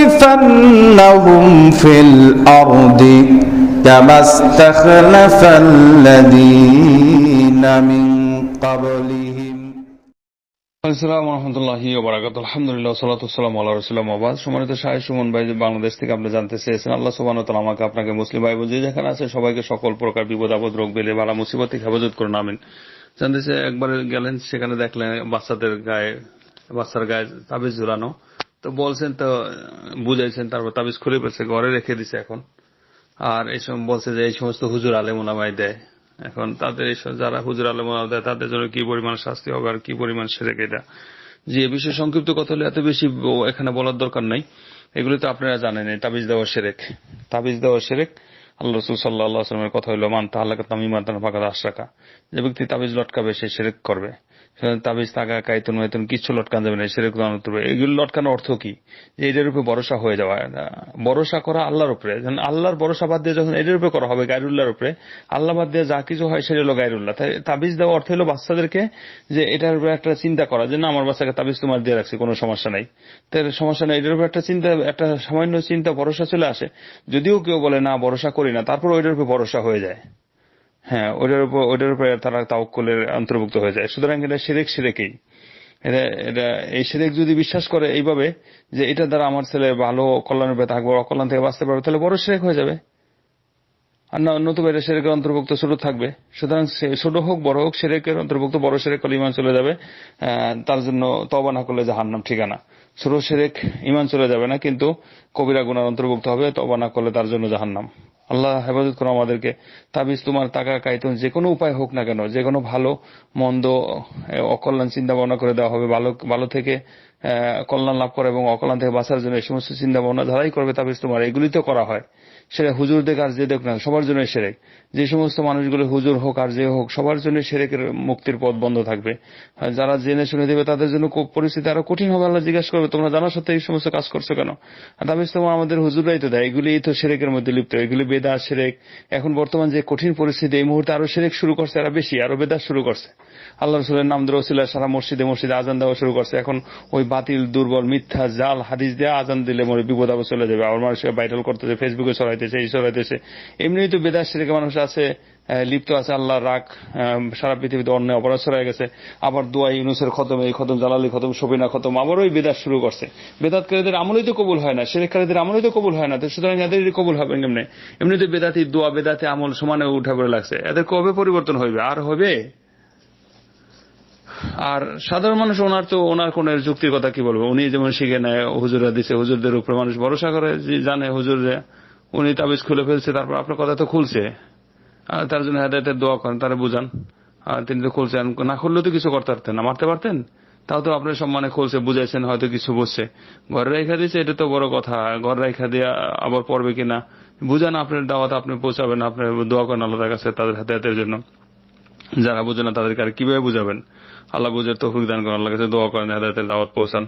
ليستخلفنهم في الأرض كما استخلف الذين من قبلهم আসসালামু রহমতুল্লাহি ওবরাকাত আলহামদুলিল্লাহ সালাতু সালাম আল্লাহ রসুল্লাহ আবাদ সম্মানিত শাহী সুমন ভাই যে বাংলাদেশ থেকে আপনি জানতে চেয়েছেন আল্লাহ সুবান তালা আমাকে আপনাকে মুসলিম ভাই বোন যে যেখানে আছে সবাইকে সকল প্রকার বিপদ আপদ রোগ বেলে বালা মুসিবত থেকে হেফাজত করে নামেন জানতে চেয়ে একবার গেলেন সেখানে দেখলেন বাচ্চাদের গায়ে বাচ্চার গায়ে তাবিজ ঝুলানো তো বলছেন তো, বুঝাইছেন, তারপর তাবিজ খুলে ফেলছে, ঘরে রেখে দিছে এখন। আর এই সময় বলছে যে এই সমস্ত হুজুর আলেম ওলামাই দেয়। এখন তাদের এইসব যারা হুজুর আলেম ওলামা দেয়, তাদের জন্য কি পরিমাণ শাস্তি হবে আর কি পরিমাণ সেরেক এটা যে বিষয়ে সংক্ষিপ্ত কথা হলে এত বেশি এখানে বলার দরকার নাই। এগুলো তো আপনারা জানেন তাবিজ দেওয়া সেরেক। তাবিজ দেওয়া সেরেক আল্লাহ রসুল সাল্লাহ আল্লাহামের কথা হলো মান তাহলে তামিমান তার ফাঁকা দাস রাখা যে ব্যক্তি তাবিজ লটকাবে, সে সেরেক করবে। তাবিজ তাকা কাইতুন মাইতুন কিচ্ছু লটকান যাবে না সেরেক দান করবে এগুলো লটকানোর অর্থ কি? যে এটার উপরে ভরসা হয়ে যাওয়া। ভরসা করা আল্লাহর উপরে। আল্লাহর ভরসা বাদ দিয়ে যখন এটার উপরে করা হবে গাইরুল্লাহর উপরে, আল্লাহ বাদ দিয়ে যা কিছু হয় সেটা হলো গাইরুল্লাহ তাই তাবিজ দেওয়া অর্থ হলো বাচ্চাদেরকে যে এটার উপরে একটা চিন্তা করা, যে না, আমার বাচ্চাকে তাবিজ তোমার দিয়ে রাখছি, কোনো সমস্যা নাই। তাই সমস্যা নাই এটার উপরে একটা চিন্তা, একটা সামান্য চিন্তা, ভরসা চলে আসে। যদিও কেউ বলে, না, ভরসা করি না। তারপর ওইটার উপরে ভরসা হয়ে যায়। হ্যাঁ ওটার উপর ওটার উপরে তারা তাওকুলের অন্তর্ভুক্ত হয়ে যায়। সুতরাং এটা সেরেক সেরেকেই এটা এটা এই সেরেক যদি বিশ্বাস করে এইভাবে যে এটা দ্বারা আমার ছেলে ভালো কল্যাণের উপরে থাকবে অকল্যাণ থেকে বাঁচতে পারবে, তাহলে বড় সেরেক হয়ে যাবে। আর না নতুবা এটা সেরেকের অন্তর্ভুক্ত ছোট থাকবে। সুতরাং ছোট হোক, বড় হোক সেরেকের অন্তর্ভুক্ত বড় সেরেক করলে ইমান চলে যাবে। তার জন্য তবা না করলে জাহান্নাম ঠিকানা। ছোট সেরেক ইমান চলে যাবে না, কিন্তু কবিরা গুনার অন্তর্ভুক্ত হবে তবা না করলে তার জন্য জাহান্নাম। আল্লাহ হেফাজত করো আমাদেরকে। তাবিজ তোমার টাকা কায়তন যে কোনো উপায় হোক না কেন, যে কোনো ভালো, মন্দ অকল্যাণ চিন্তা ভাবনা করে দেওয়া হবে। ভালো ভালো থেকে কল্যাণ লাভ করা এবং অকল্যাণ থেকে বাঁচার জন্য এই সমস্ত চিন্তা ভাবনা যারাই করবে তাবিজ তোমার এগুলি তো করা হয়। সেটা হুজুর দেখ আর যে দেখ না সবার জন্য সেরেক। যে সমস্ত মানুষগুলো হুজুর হোক আর যে হোক, সবার জন্য সেরেকের মুক্তির পথ বন্ধ থাকবে। যারা জেনে শুনে দেবে, তাদের জন্য পরিস্থিতি আরও কঠিন হবে, আল্লাহ জিজ্ঞাসা করবে, তোমরা জানা সত্ত্বে এই সমস্ত কাজ করছ কেন? তাবিজ তোমার আমাদের হুজুরাই তো দেয়, এগুলি তো সেরেকের মধ্যে লিপ্ত, এগুলি বেদা সেরেক। এখন বর্তমান যে কঠিন পরিস্থিতি, এই মুহূর্তে আরও সেরেক শুরু করছে, আরও বেশি, আরও বেদা শুরু করছে। আল্লাহ রসুলের নাম ওসিলা সারা মসজিদে মসজিদে আজান দেওয়া শুরু করছে। এখন ওই বাতিল, দুর্বল, মিথ্যা, জাল, হাদিস দিয়ে আজান দিলে মনে বিপদ চলে যাবে। আবার মানুষ ভাইরাল করতেছে ফেসবুকে ছড়াইতেছে এই ছড়াইতেছে এমনি তো বেদার সেরেকে মানুষ আছে লিপ্ত আছে আল্লাহ রাগ সারা পৃথিবীতে অন্যায় অপরাধ ছড়াই গেছে। আবার দোয়া ইউনুসের খতম, এই খতম, জালালি খতম সবিনা খতম আবার ওই বেদাত শুরু করছে। বেদাতকারীদের আমলেই তো কবুল হয় না সেরেককারীদের আমলেই তো কবুল হয় না, তো সুতরাং এদেরই কবুল হবে কেমনে? এমনিতে বেদাতি দোয়া, বেদাতি আমল সমানে উঠা পড়ে লাগছে। এদের কবে পরিবর্তন হইবে? আর হবে? আর সাধারণ মানুষ, ওনার তো, ওনার কোন যুক্তির কথা কি বলব? উনি যেমন শিখে নেয় হুজুরা দিছে, হুজুরদের উপরে মানুষ ভরসা করে জানে হুজুর যে উনি তাবিজ খুলে ফেলছে, তারপর আপনার কথা তো খুলছে। আর তার জন্য হেদায়তের দোয়া করেন, তারা বুঝান। আর তিনি তো খুলছেন, না খুললেও তো কিছু করতে পারতেন না, মারতে পারতেন? তাও তো আপনার সম্মানে খুলছে, বুঝাইছেন, হয়তো কিছু বুঝছে। ঘরে রেখা দিয়েছে, এটা তো বড় কথা। ঘর রেখা দিয়ে আবার পড়বে কিনা? বুঝান, আপনার দাওয়াত আপনি পৌঁছাবেন, আপনার দোয়া করেন আল্লাহর কাছে তাদের হেদায়তের জন্য। যারা বুঝে না তাদেরকে আর কীভাবে বুঝাবেন? আল্লাহ বুঝে তৌফিক দান করেন আল্লাহ কাছে দোয়া করেন, হেদায়তের দাওয়াত পৌঁছান।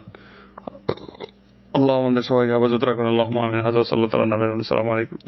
আল্লাহ আমাদের সবাইকে আবাজত রাখুন। আল্লাহ আমিন। হাজার সাল্লাহ তালা আসসালামু আলাইকুম।